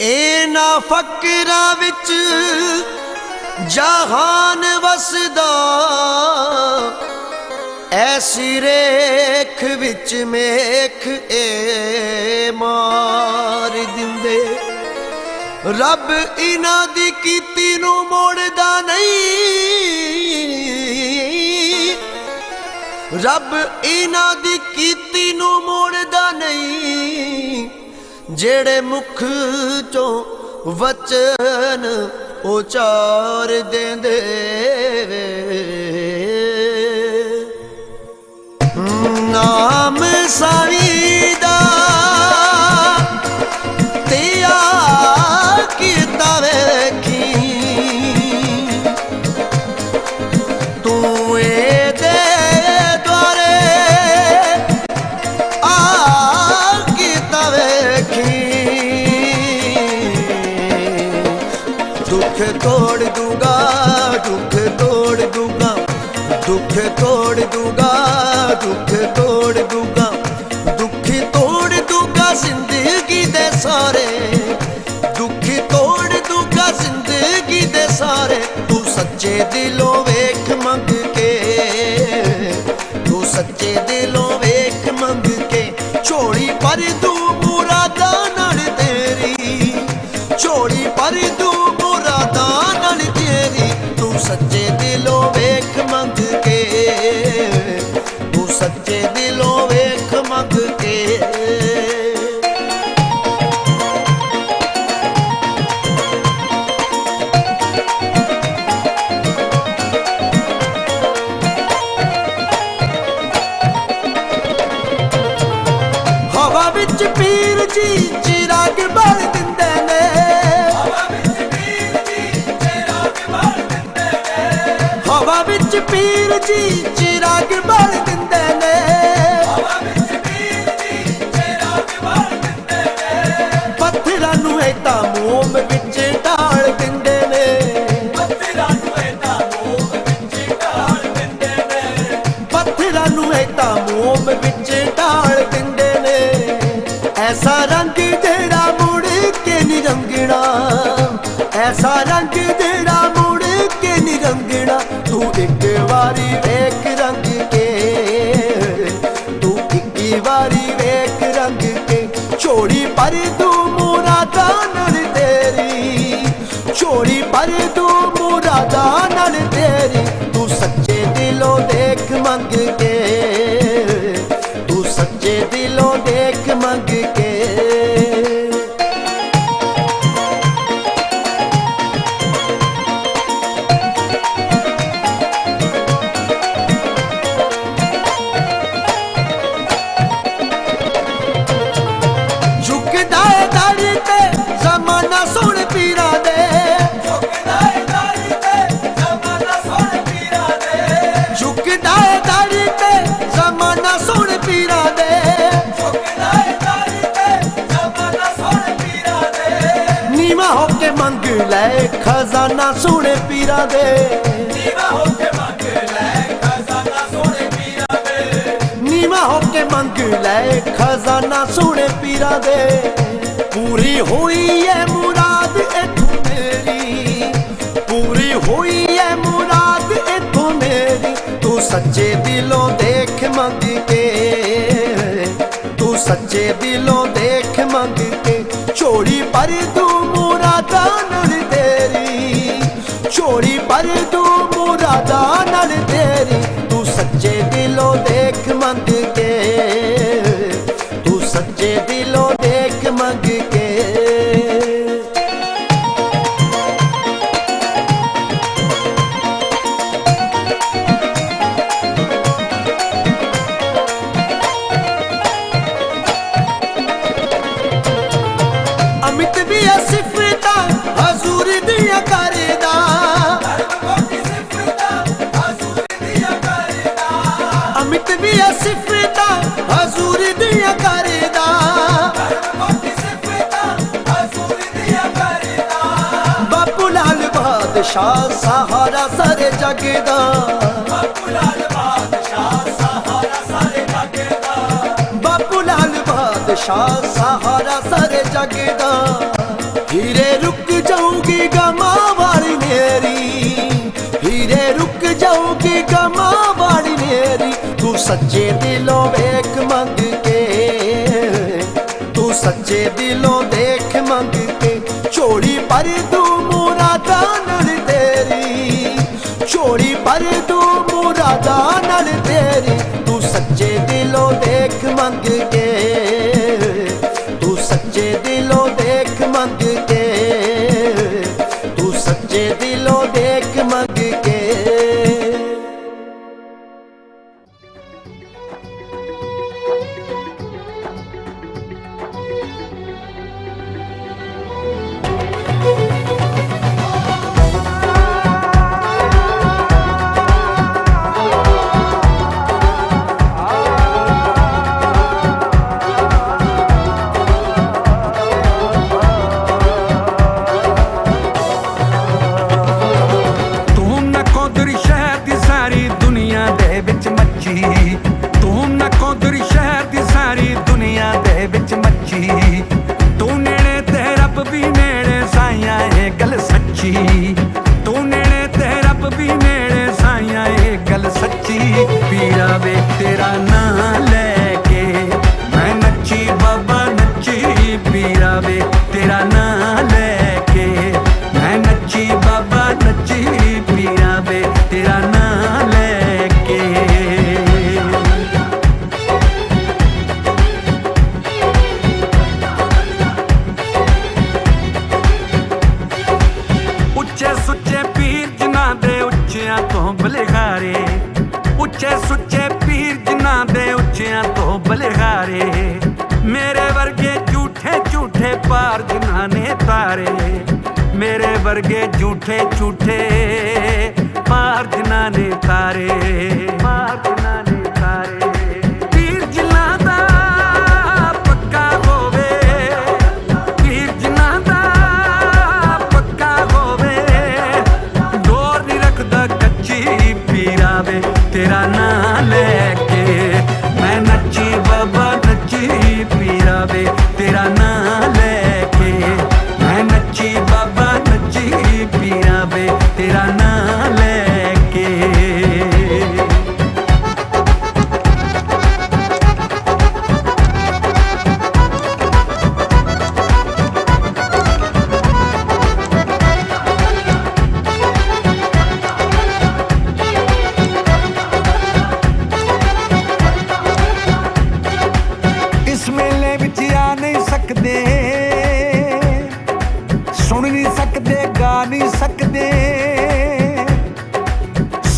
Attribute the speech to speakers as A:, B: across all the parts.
A: ਇਹਨਾਂ ਫਕਰਾਂ ਵਿੱਚ ਜਹਾਨ ਵਸਦਾ। ਐਸੀ ਰੇਖ ਵਿੱਚ ਮੇਖ ਏ ਮਾਰ ਦਿੰਦੇ। ਰੱਬ ਇਹਨਾਂ ਦੀ ਕੀਤੀ ਨੂੰ ਮੋੜਦਾ ਨਹੀਂ। ਰੱਬ ਇਹਨਾਂ ਦੀ ਕੀਤੀ ਨੂੰ ਮੋੜਦਾ ਨਹੀਂ। ਜਿਹੜੇ ਮੁਖ ਚੋਂ ਵਚਨ ਉਚਾਰ ਦਿੰਦੇ ਨਾਮ ਦੁੱਖ ਤੋੜ ਦੂਗਾ, ਦੁੱਖ ਤੋੜ ਦੂਗਾ, ਦੁੱਖ ਤੋੜ ਦੂਗਾ ਜ਼ਿੰਦਗੀ ਦੇ ਸਾਰੇ। ਦੁੱਖ ਤੋੜ ਦੂਗਾ ਜ਼ਿੰਦਗੀ ਦੇ ਸਾਰੇ, ਤੂੰ ਸੱਚੇ ਦਿਲੋਂ ਵਿੱਚ ਪੀਰ ਜੀ ਚਿਰਾਗ ਬਲ ਦਿੰਦੇ ਨੇ। ਹਵਾ ਵਿੱਚ ਪੀਰ ਜੀ ਚਿਰਾਗ ਬਲ ਦਿੰਦੇ ਨੇ। ਰੰਗ ਜਿਹੜਾ ਮੁੜ ਕੇ ਨਹੀਂ ਰੰਗਣਾ, ਐਸਾ ਰੰਗ ਜਿਹੜਾ ਮੁੜ ਕੇ ਨਹੀਂ ਰੰਗਣਾ। ਤੂੰ ਇੱਕ ਵਾਰੀ ਵੇਖ ਰੰਗ ਕੇ, ਤੂੰ ਇੱਕ ਵਾਰੀ ਵੇਖ ਰੰਗ ਕੇ। ਛੋੜੀ ਪਰ ਤੂੰ ਮੁਰਾਦਾਂ ਨਾਲ ਤੇਰੀ ਛੋੜੀ ਪਰ ਤੂੰ ਮੁਰਾਦਾਂ ਨਾਲ ਤੇਰੀ। ਤੂੰ ਸੱਚੇ ਦਿਲੋਂ ਦੇਖ ਮੰਗ ਕੇ ਮੰਗ ਲੈ ਖਜ਼ਾਨਾ ਸੁਣ ਪੀਰਾਂ ਦੇ। ਨੀਵਾ ਹੋ ਕੇ ਮੰਗ ਲੈ ਖਜ਼ਾਨਾ ਸੁਣ ਪੀਰਾਂ ਦੇ। ਪੂਰੀ ਹੋਈ ਏ ਮੁਰਾਦ ਇਥੋਂ ਮੇਰੀ। ਪੂਰੀ ਹੋਈ ਏ ਮੁਰਾਦ ਇਥੋਂ ਮੇਰੀ। ਤੂੰ ਸੱਚੇ ਦਿਲੋਂ ਦੇਖ ਮੰਗ ਕੇ। ਤੂੰ ਸੱਚੇ ਦਿਲੋਂ ਦੇਖ ਮੰਗ ਕੇ। ਛੋੜੀ ਪਰ ਤੂੰ ਪਰ ਤੂੰ ਮੁਰਾਦਾਂ ਨਾਲ ਤੇਰੀ ਤੂੰ ਸੱਚੇ ਦਿਲੋਂ ਦੇਖ ਮੰਗ ਬਾਦਸ਼ਾਹ ਸਹਾਰਾ ਸਾਰੇ ਜਗ ਦਾ ਬਾਪੂ ਲਾਲ ਬਾਦਸ਼ਾਹ ਸਹਾਰਾ ਸਾਰੇ ਜਗ ਦਾ ਹੀਰੇ ਰੁਕ ਜਾਊਗੀ ਗਮਾਂ ਵਾਲੀ ਮੇਰੀ ਹੀਰੇ ਰੁਕ ਜਾਊਗੀ ਗਮਾਂ ਵਾਲੀ ਮੇਰੀ ਤੂੰ ਸੱਚੇ ਦਿਲੋਂ ਵੇਖ ਮੰਗ ਕੇ ਤੂੰ ਸੱਚੇ ਦਿਲੋਂ ਦੇਖ ਮੰਗ ਕੇ। ਛੋੜੀ ਪਰ ਤੂੰ ਮੁਰਾਦਾਂ ਨਾਲ ਦੇਖ ਮੰਗ
B: ਉੱਚਿਆਂ ਤੋਂ ਬਲਿਹਾਰੇ, ਉੱਚੇ ਸੁੱਚੇ ਪੀਰ ਜਿਨ੍ਹਾਂ ਦੇ ਉੱਚਿਆਂ ਤੋਂ ਬਲਿਹਾਰੇ, ਮੇਰੇ ਵਰਗੇ ਝੂਠੇ ਝੂਠੇ ਪਾਰ ਜਿਨ੍ਹਾਂ ਨੇ ਤਾਰੇ, ਮੇਰੇ ਵਰਗੇ ਝੂਠੇ ਝੂਠੇ ਪਾਰ ਜਿਨ੍ਹਾਂ ਨੇ ਤਾਰੇ।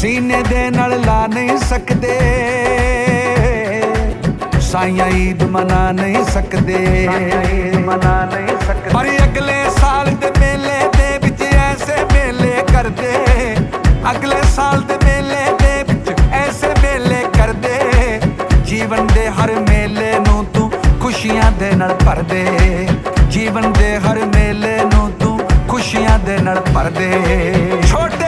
B: ਸੀਨੇ ਦੇ ਨਾਲ ਲਾ ਨਹੀਂ ਸਕਦੇ। ਸਾਈਆਂ ਈਦ ਮਨਾ ਨਹੀਂ ਸਕਦੇ। ਮਨਾ ਨਹੀਂ ਸਕਦੇ। ਪਰ ਅਗਲੇ ਸਾਲ ਦੇ ਮੇਲੇ ਦੇ ਵਿੱਚ ਐਸੇ ਮੇਲੇ ਕਰਦੇ। ਅਗਲੇ ਸਾਲ ਦੇ ਮੇਲੇ ਦੇ ਵਿੱਚ ਐਸੇ ਮੇਲੇ ਕਰਦੇ। ਜੀਵਨ ਦੇ ਹਰ ਮੇਲੇ ਨੂੰ ਤੂੰ ਖੁਸ਼ੀਆਂ ਦੇ ਨਾਲ ਭਰ ਦੇ ਜੀਵਨ ਦੇ ਹਰ ਮੇਲੇ ਨੂੰ ਤੂੰ ਖੁਸ਼ੀਆਂ ਦੇ ਨਾਲ ਭਰ ਦੇ ਛੋਟੇ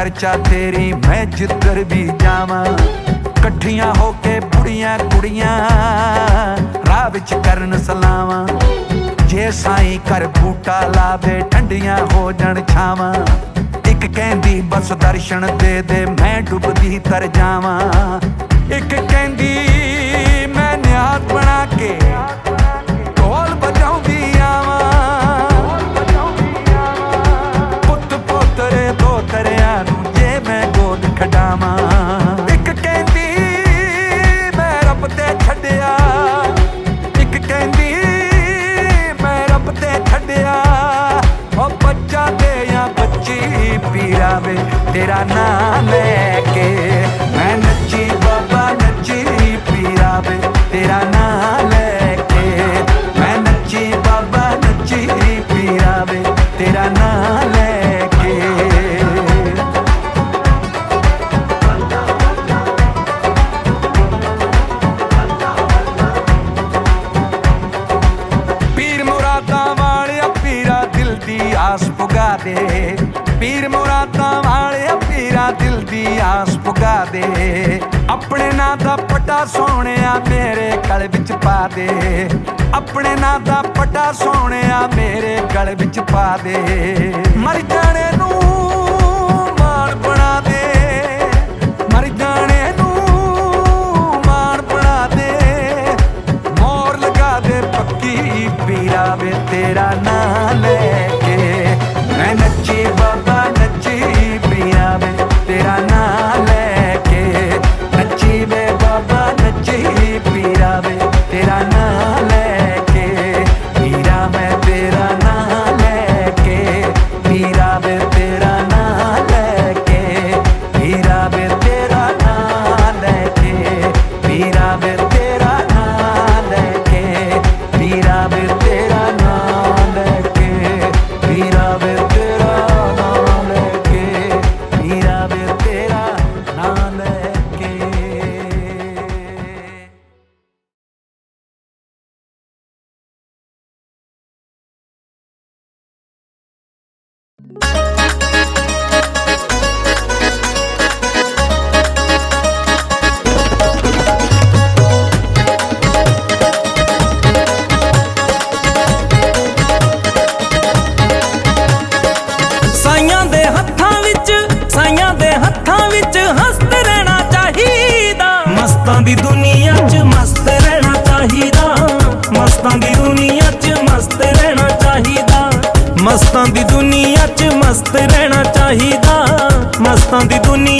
B: ਚਰਚਾ ਤੇਰੀ, ਮੈਂ ਜਿੱਧਰ ਵੀ ਜਾਵਾਂ। ਇਕੱਠੀਆਂ ਹੋ ਕੇ ਬੁੜੀਆਂ ਕੁੜੀਆਂ, ਰਾਹ ਵਿੱਚ ਕਰਨ ਸਲਾਵਾਂ। ਜੇ ਸਾਈਂ ਕਰ ਬੂਟਾ ਲਾਵੇ, ਠੰਡੀਆਂ ਹੋ ਜਾਣ ਛਾਵਾਂ। ਇੱਕ ਕਹਿੰਦੀ, ਬਸ ਦਰਸ਼ਨ ਦੇ ਦੇ, ਮੈਂ ਡੁੱਬਦੀ ਤਰ ਜਾਵਾਂ। ਇੱਕ ਕਹਿੰਦੀ, ਮੈਂ ਨਿਆਤ ਬਣਾ ਕੇ ਖਡਾਵਾਂ। ਇੱਕ ਕਹਿੰਦੀ, ਮੈਂ ਤੇ ਛੱਡਿਆ। ਇੱਕ ਕਹਿੰਦੀ, ਮੈਂ ਤੇ ਛੱਡਿਆ। ਬੱਚਾ ਤੇ ਬੱਚੀ ਪੀਰਾਵੇ ਤੇਰਾ ਨਾਮ ਲੈ ਲਾ ਦੇ। ਆਪਣੇ ਨਾਂ ਦਾ ਪਟਾ ਸੋਹਣਿਆ ਮੇਰੇ ਗਲ ਵਿੱਚ ਪਾ ਦੇ। ਆਪਣੇ ਨਾਂ ਦਾ ਪਟਾ ਸੋਹਣਿਆ ਮੇਰੇ ਗਲ ਵਿੱਚ ਪਾ ਦੇ। ਮਰ ਜਾਣੇ ਨੂੰ ਮਾਣ ਬਣਾ ਦੇ। ਮਰ ਜਾਣੇ ਨੂੰ ਮਾਣ ਬਣਾ ਦੇ। ਮੋਰ ਲਗਾ ਦੇ ਪੱਕੀ ਪੀਰਾ ਵੇ ਤੇਰਾ ਨਾਂ।
C: ਦੋਸਤਾਂ ਦੀ ਦੁਨੀਆ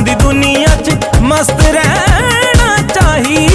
C: ਦੀ ਦੁਨੀਆ 'ਚ ਮਸਤ ਰਹਿਣਾ ਚਾਹੀਦਾ।